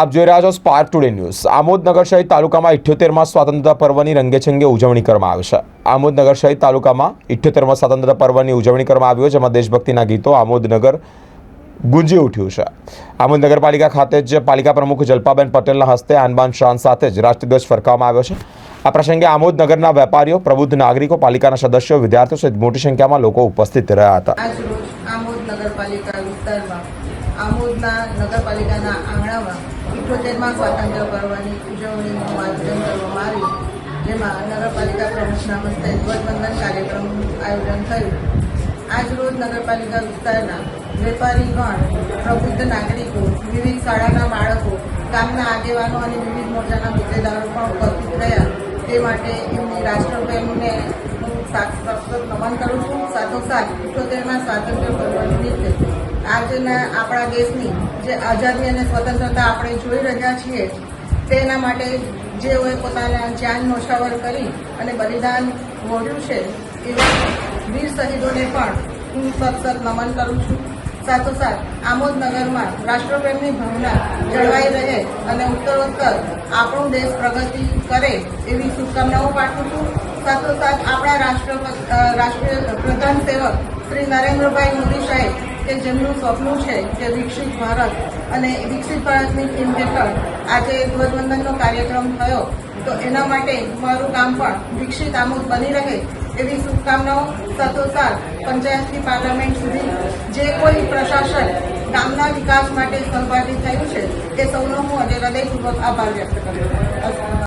આપ જોઈ રહ્યા છો સ્પાર્ક ટુડે ન્યૂઝ આમોદનગર શહીદ તાલુકામાં ઇઠ્યોતેરમાં સ્વાતંત્ર્યતા પર્વની રંગેચંગે ઉજવણી કરવામાં આવી છે. આમોદ નગર સહિત તાલુકામાં ઇઠ્યોતેરમાં સ્વાતંત્ર્યતા પર્વની ઉજવણી કરવામાં આવી જેમાં દેશભક્તિના ગીતો આમોદનગર ગુંજી ઉઠ્યું છે. આમોદ ખાતે જ પાલિકા પ્રમુખ જલપાબેન પટેલના હસ્તે આનબાન શાન સાથે જ રાષ્ટ્રધ્વજ ફરકાવવામાં આવ્યો છે. આ પ્રસંગે આમોદ નગરના વેપારીઓ, પ્રબુદ્ધ નાગરિકો, પાલિકાના સદસ્યો, વિદ્યાર્થીઓ સહિત મોટી સંખ્યામાં લોકો ઉપસ્થિત રહ્યા હતા. આજ રોજ આમોદ વિસ્તારમાં આમોદના નગરપાલિકાના આંગણામાં ઇઠોતેરમાં સ્વાતંત્ર્ય પર્વની ઉજવણીનું આયોજન કરવામાં આવ્યું. જેમાં નગરપાલિકા પ્રમુખના હસ્તે ધ્વજવંદન કાર્યક્રમનું આયોજન થયું. આજ રોજ નગરપાલિકા વિસ્તારના વેપારીગણ પ્રબુદ્ધ નાગરિકો, વિવિધ શાળાના બાળકો, ગામના આગેવાનો અને વિવિધ મોરચાના હોદ્દેદારો પણ ઉપસ્થિત રહ્યા તે માટે એમની રાષ્ટ્રપ્રેમને હું સાક્ષાત નમન કરું છું. સાથોસાથ ઇઠ્યોતેરમાં સ્વાતંત્ર્ય પર્વ નિમિત્તે આજના આપણા દેશની જે આઝાદી અને સ્વતંત્રતા આપણે જોઈ રહ્યા છીએ, તેના માટે જેઓએ પોતાના જાન નોછાવર કરી અને બલિદાન વોર્યું છે, એવા વીર શહીદોને પણ હું સતત નમન કરું છું. સાથોસાથ, આમોદ નગરમાં રાષ્ટ્રપ્રેમની ભાવના જળવાઈ રહે અને ઉત્તરોત્તર આપણો દેશ પ્રગતિ કરે એવી શુભકામનાઓ પાઠવું છું. સાથોસાથ, આપણા રાષ્ટ્ર રાષ્ટ્રીય પ્રધાન સેવક શ્રી નરેન્દ્રભાઈ મોદી સાહેબ કે જેમનું સ્વપ્ન છે કે વિકસિત ભારત અને વિકસિત ભારતની થીમ હેઠળ આજે ધ્વજવંદનનો કાર્યક્રમ થયો, તો એના માટે મારું કામ પણ વિકસિત આમોદ બની રહે એવી શુભકામનાઓ સતોસાર પંચાયતથી પાર્લામેન્ટ સુધી જે કોઈ પ્રશાસન ગામના વિકાસ માટે સહભાગી થયું છે, એ સૌનો હું અને હૃદયપૂર્વક આભાર વ્યક્ત કરું છું.